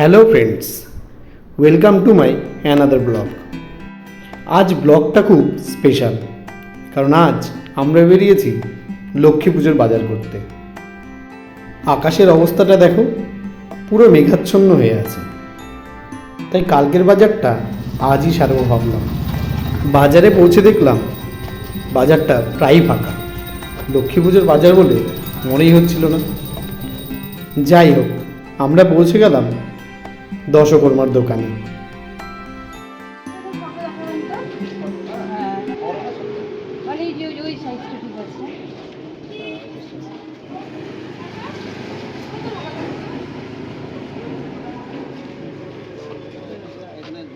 Hello friends welcome to my another blog আজ ব্লগটা খুব স্পেশাল কারণ আজ আমরা বেরিয়েছি লক্ষ্মী পুজোর বাজার করতে। আকাশের অবস্থাটা দেখো, পুরো মেঘাচ্ছন্ন হয়ে আছে। তাই কালকের বাজারটা আজই সারবো ভাবলাম। বাজারে পৌঁছে দেখলাম, বাজারটা প্রায় ফাঁকা। লক্ষ্মী পুজোর বাজার বলে মনেই হচ্ছিল না। যাই হোক, আমরা পৌঁছে গেলাম দশকর্মার দোকানে।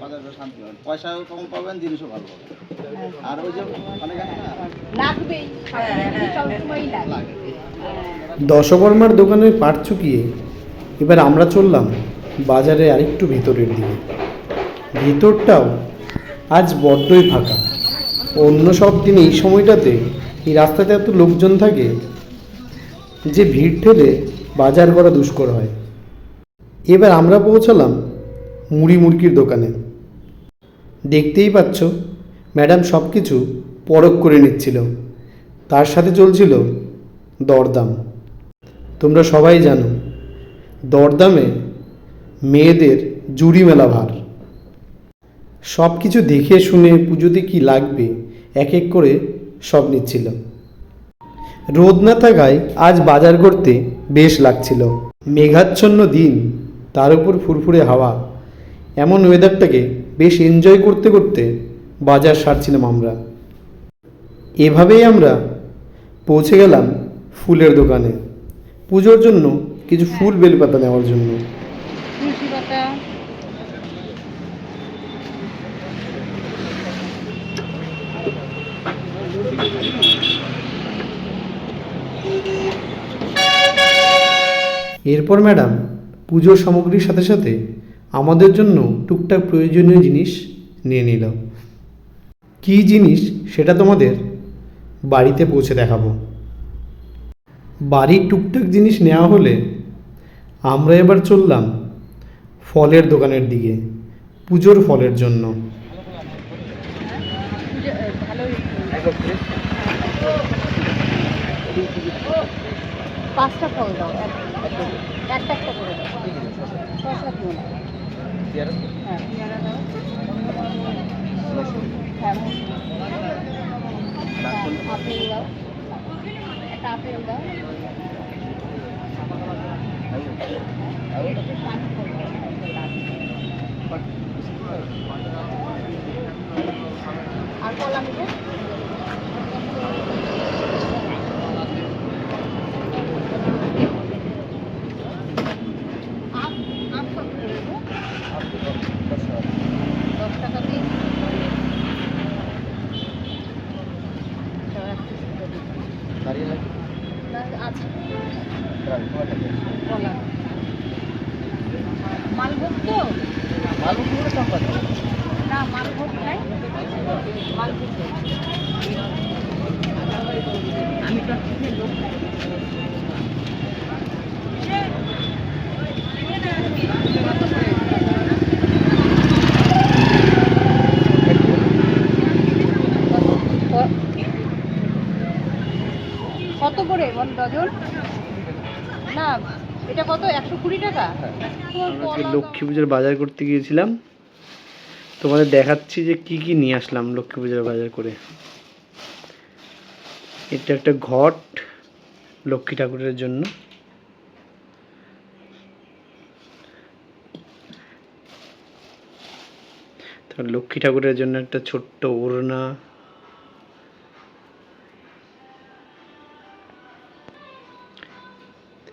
মানে শান্তি পাবেন পয়সাও কম পাবেন জিনিসও ভালো পাবেন। আর ওই যে অনেক লাগবেই। দশকর্মার দোকানে পাট চুকিয়ে এবার আমরা চললাম বাজারে আরেকটু ভিতরের দিকে। ভিতরটাও আজ বড্ডই ফাঁকা। অন্য সব দিন এই সময়টাতে এই রাস্তাতে এত লোকজন থাকে যে ভিড় ঠেলে বাজার করা দুষ্কর হয়। এবার আমরা পৌঁছালাম মুড়ি মুরগির দোকানে। দেখতেই পাচ্ছ, ম্যাডাম সব কিছু পরখ করে নিচ্ছিল। তার সাথে চলছিল দরদাম। তোমরা সবাই জানো, দরদামে মেয়েদের জুড়ি মেলা ভার। সব কিছু দেখে শুনে পুজোতে কি লাগবে, এক এক করে সব নিচ্ছিল রোদ না থাকায় আজ বাজার করতে বেশ লাগছিল। মেঘাচ্ছন্ন দিন, তার উপর ফুরফুরে হাওয়া। এমন ওয়েদারটাকে বেশ এনজয় করতে করতে বাজার সারছিলাম আমরা। এভাবেই আমরা পৌঁছে গেলাম ফুলের দোকানে। পুজোর জন্য কিছু ফুল বেলপাতা নেওয়ার জন্য। এরপর ম্যাডাম, পুজোর সামগ্রীর সাথে সাথে আমাদের জন্য টুকটাক প্রয়োজনীয় জিনিস নিয়ে নিল। কী জিনিস সেটা তোমাদের বাড়িতে পৌঁছে দেখাবো। বাড়ির টুকটাক জিনিস নেওয়া হলে আমরা এবার চললাম ফলের দোকানের দিকে, পুজোর ফলের জন্য। পাঁচটা ফল দাও একটা একটা করে দাও। শসা দিও। না হ্যাঁ। পেয়ারা দাও। হ্যাঁ। আপেল দাও। একটা আপেল দাও। আর কলা মিঠে Right. আজকে লক্ষ্মী পুজোর বাজার করতে গিয়েছিলাম। তোমাদের দেখাচ্ছি যে কি কি নিয়ে আসলাম লক্ষ্মী পুজোর বাজার করে। এটা একটা ঘট লক্ষ্মী ঠাকুরের জন্য। লক্ষ্মী ঠাকুরের জন্য একটা ছোট্ট ওড়না।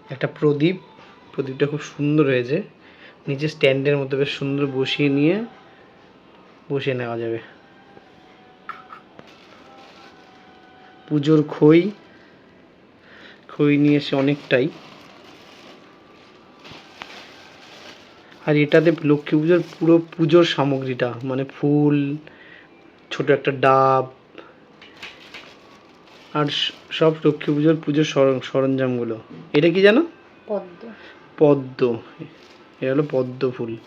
একটা প্রদীপ। প্রদীপটা খুব সুন্দর হয়েছে। নিচে স্ট্যান্ডের মতো বেশ সুন্দর বসিয়ে নিয়ে বসিয়ে নেওয়া যাবে। পুজোর খই খই নিয়ে এসে অনেকটাই। আর এটাতে লক্ষ্মী পুজোর পুরো পুজোর সামগ্রীটা মানে ফুল, ছোট একটা ডাব, আর সব লক্ষ্মী পুজোর পুজোর সর- সরঞ্জামগুলো। এটা কি জানো? পদ্ম। পদ্ম। এটা হলো পদ্ম ফুল।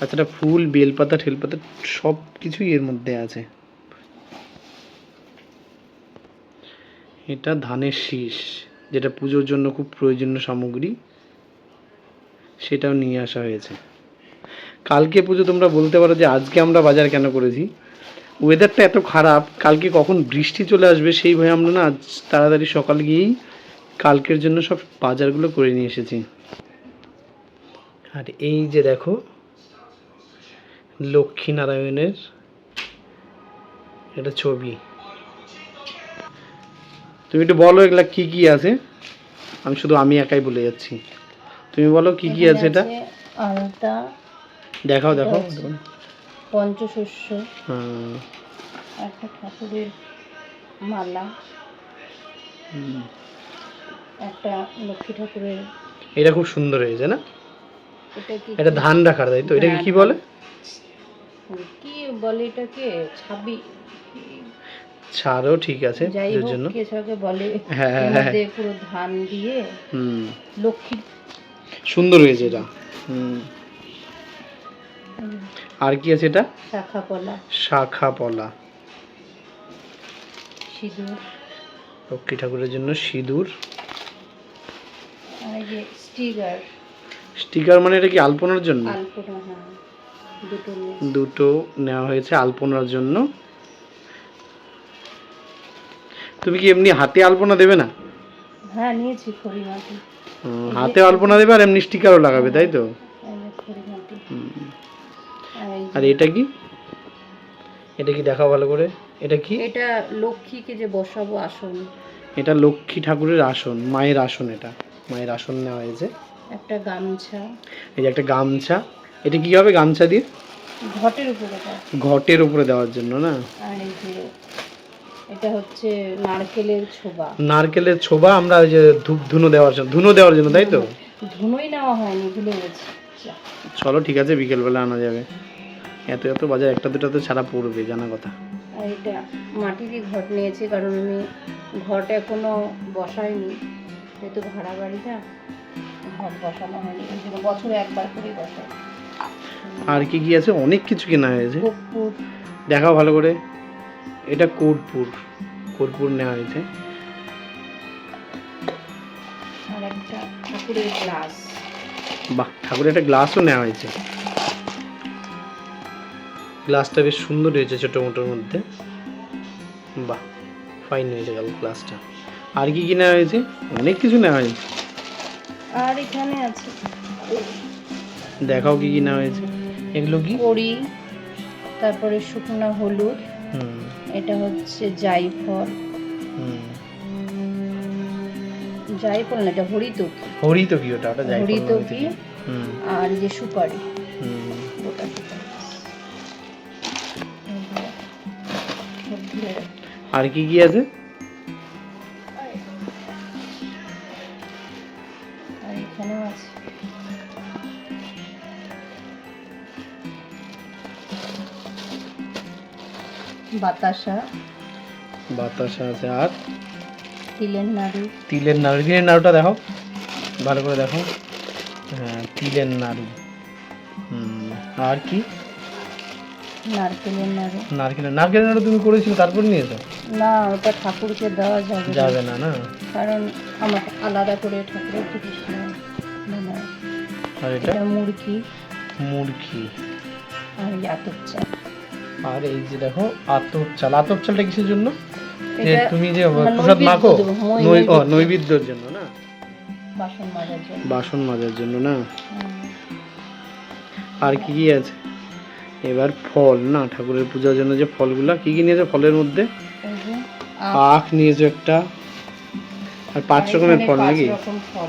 তাছাড়া ফুল, বেলপাতা, ঠেলপাতা সব কিছুই এর মধ্যে আছে। এটা ধানের শীষ, যেটা পুজোর জন্য খুব প্রয়োজনীয় সামগ্রী। সেটাও নিয়ে আসা হয়েছে। কালকে পুজো তোমরা বলতে পারো যে আজকে আমরা বাজার কেন করেছি? ওয়েদারটা এত খারাপ, কালকে কখন বৃষ্টি চলে আসবে সেই ভয়ে আমরা না আজ তাড়াতাড়ি সকাল গিয়েই কালকের জন্য সব বাজারগুলো করে নিয়ে এসেছি। আর এই যে দেখো লক্ষ্মীনারায়ণের এটা ছবি। তুমি একটু বলো এগুলা কি কি আছে? আমি শুধু আমি একাই বলে যাচ্ছি। তুমি বলো কি কি আছে এটা? আলতা দেখাও দেখাও। আছে। পঞ্চশস্য হ্যাঁ। একটা ঠাকুরের মালা। হুম। একটা লক্ষ্মী ঠাকুরের এটা খুব সুন্দর হয়েছে না? এটা কি এটা ধান রাখার তাই তো? এটাকে কি বলে? কি বলে এটাকে ছাবি। ছাড়ও ঠিক আছে হোক জন্য। কেশকে বলে হ্যাঁ, হ্যাঁ, এর হ্যাঁ। পুরো ধান দিয়ে হুম। লক্ষ্মী। সুন্দর হয়েছে এটা। হুম। আর কি আছে এটা? শাখা পলা শাখা পলা সিঁদুর। লক্ষ্মী ঠাকুরের জন্য সিঁদুর। যে স্টিগার। স্টিকার মানে এটা কি আলপনার জন্য? আলপনা হ্যাঁ। দুটো দুটো নেওয়া হয়েছে আলপনার জন্য। তুমি কি এমনি হাতে আলপনা দেবে না? হ্যাঁ নিয়েছি হাতে আলপনা দেবে আর এমনি স্টিকারও লাগাবে তাই তো। আর এটা কি? এটা কি দেখাও ভালো করে। এটা কি? এটা লক্ষ্মীকে যে বসাবো আসন। এটা লক্ষ্মী ঠাকুরের আসন মায়ের আসন এটা। মায়ের আসন নেওয়া হয়েছে। একটা গামছা। এই যে একটা গামছা। এটা কি হবে গামছা দিয়ে? ঘটের উপরে ঘটের উপরে দেওয়ার জন্য না? আর এই যে এটা হচ্ছে নারকেলের ছোবা। নারকেলের ছোবা আমরা ওই যে ধূপ ধুনো দেওয়ার জন্য ধুনো দেওয়ার জন্য তাই তো? ধুনোই নেওয়া হয়নি ভুলে গেছি। চলো ঠিক আছে বিকেলবেলা আনা যাবে। এত এত বাজার একটা দুটো তো ছাড়া পড়বে জানা কথা। আর এটা মাটিরই ঘট নিয়েছি কারণ আমি ঘট এখনও বসাইনি। যেহেতু ভাড়া বাড়িটা। ঘট বসানো হয়নি ওই জন্য বছরে একবার করেই বসাই। আর কি কি আছে? অনেক কিছু কেনা হয়েছে। কর্পূর। দেখাও ভালো করে। এটা কর্পূর। কর্পূর নেওয়া হয়েছে। আর একটা ঠাকুরের গ্লাস। বাহ ঠাকুরের একটা গ্লাসও নেওয়া হয়েছে। গ্লাসটা বেশ সুন্দর হয়েছে ছোটো মোটোর মধ্যে। বাহ ফাইন হয়েছে গেল গ্লাসটা। আর কি কি নেওয়া হয়েছে? অনেক কিছু নেওয়া হয়েছে। আর এখানে আছে। দেখাও কি কি নেওয়া হয়েছে। এগুলো কি? কড়ি তারপরে শুকনো হলুদ হুম। এটা হচ্ছে জাইফল হুম। জাইফল না এটা হরিতকি। হরি তো কি ওটা ওটা যাই হরিতকি হুম। আর যে সুপারি। হুম। আর কি কি আছে? বাতাসা। বাতাসা আছে আর? তিলের নাড়ু। তিলের নাড়ু তিলের নাড়ুটা দেখো ভালো করে দেখো। হ্যাঁ তিলের নাড়ু। আর কি? নারকেলের নাড়ু। নারকেলের নারকেলের নাড়ু তুমি করেছিলে তারপর নিয়েছো? না ওটা ঠাকুরকে দেওয়া যাবে। যাবে না না? কারণ আমার আলাদা করে ঠাকুরের জিনিস আর এটা? মুরগি। মুরগি। আর আতপ চাল। আর এই যে দেখো আতপ চাল। আতপ চালটা কিসের জন্য? যে তুমি যে প্রসাদ মাখো নৈবেদ্য। নৈবেদ্যর জন্য না? বাসন মাজার জন্য। বাসন মাজার জন্য না? আর কি কি আছে? এবার ফল না? ঠাকুরের পূজার জন্য যে ফলগুলা কি কি নিয়েছে ফলের মধ্যে? আখ, নিয়েছে একটা। আর পাঁচ রকমের ফল নাকি? ফল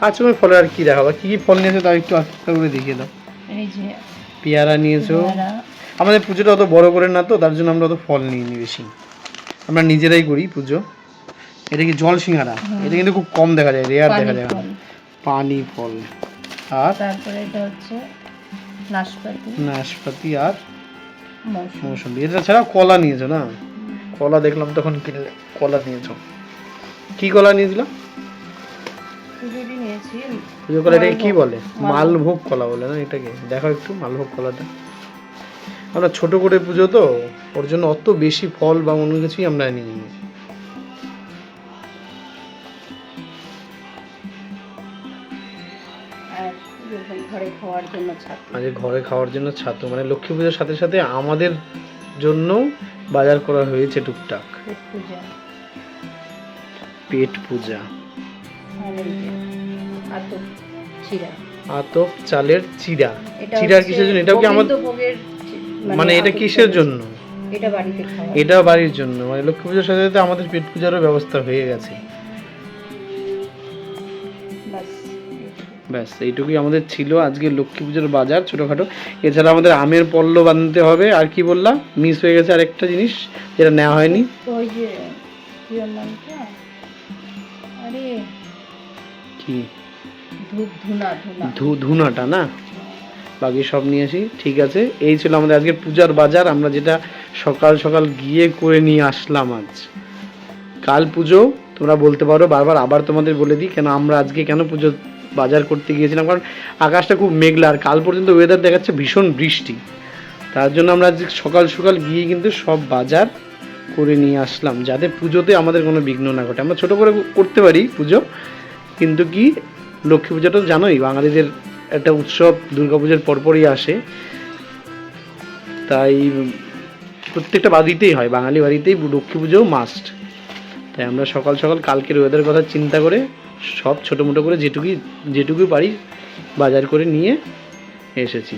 পাঁচ রকমের ফলের আর কি দেখাবো কি কি ফল নিয়েছো তাও একটু আস্তে করে দেখিয়ে দাও। এই যে পেয়ারা নিয়েছো। আমাদের পুজোটা অত বড় করে না তো তার জন্য আমরা অত ফল নিইনি বেশি। আমরা নিজেরাই করি পুজো। এটা কি জল সিঙ্গারা? এটা কিন্তু খুব কম দেখা যায় রেয়ার দেখা যায়। পানি ফল আর? তারপরে এটা হচ্ছে নাশপাতি। নাশপাতি আর মৌসুমি। এটা ছাড়া কলা নিয়েছো না? কলা দেখলাম তখন কিনলে কলা নিয়েছো। কি কলা নিয়েছিলাম পুজোরই নিয়েছি। পুজো কলা এটাকে কি বলে? মালভোগ কলা বলে না এটাকে? দেখো একটু মালভোগ কলাটা। আমরা ছোট করে পুজো তো ওর জন্য অত বেশি ফল বা অন্য কিছুই আমরা আর এরকম ঘরে খাওয়ার জন্য ছাত্র আজকে ঘরে খাওয়ার জন্য ছাত্র মানে লক্ষ্মী পুজোর সাথে সাথে আমাদের জন্য বাজার করা হয়েছে টুকটাক। পেট পূজা। পেট পূজা। আতপ চিরা আতপ চালের চিরা চিরার কিসের জন্য? এটাও কি আমাদের গোবিন্দভোগের মানে এটা কিসের জন্য? এটা বাড়িতে খাওয়া। এটা বাড়ির জন্য। মানে লক্ষ্মী পুজোর সাথে সাথে আমাদের পেট পূজারও ব্যবস্থা হয়ে গেছে। ব্যাস এইটুকুই আমাদের ছিল আজকে লক্ষ্মী পুজোর বাজার ছোটোখাটো। এছাড়া আমাদের আমের পল্ল বানতে হবে। আর কি বললাম? মিস হয়ে গেছে আরেকটা জিনিস যেটা নেওয়া হয়নি। ধুনাটা না? বাকি সব নিয়ে আসি ঠিক আছে। এই ছিল আমাদের আজকে পূজার বাজার। আমরা যেটা সকাল সকাল গিয়ে করে নিয়ে আসলাম আজ। কাল পুজো তোমরা বলতে পারো বারবার আবার তোমাদের বলে দিই কেন আমরা আজকে কেন পুজো বাজার করতে গিয়েছিলাম? কারণ আকাশটা খুব মেঘলা আর কাল পর্যন্ত ওয়েদার দেখাচ্ছে ভীষণ বৃষ্টি। তার জন্য আমরা আজকে সকাল সকাল গিয়ে কিন্তু সব বাজার করে নিয়ে আসলাম যাতে পুজোতে আমাদের কোনো বিঘ্ন না ঘটে। আমরা ছোটো করে করতে পারি পুজো কিন্তু কি লক্ষ্মী পূজা তো জানোই, বাঙালিদের একটা উৎসব, দুর্গাপুজোর পরপরই আসে। তাই প্রত্যেকটা বাড়িতেই হয়, বাঙালি বাড়িতেই লক্ষ্মী পুজোও মাস্ট তাই আমরা সকাল সকাল কালকের ওয়েদার কথা চিন্তা করে সব ছোটো মোটো করে যেটুকুই যেটুকুই পারি বাজার করে নিয়ে এসেছি।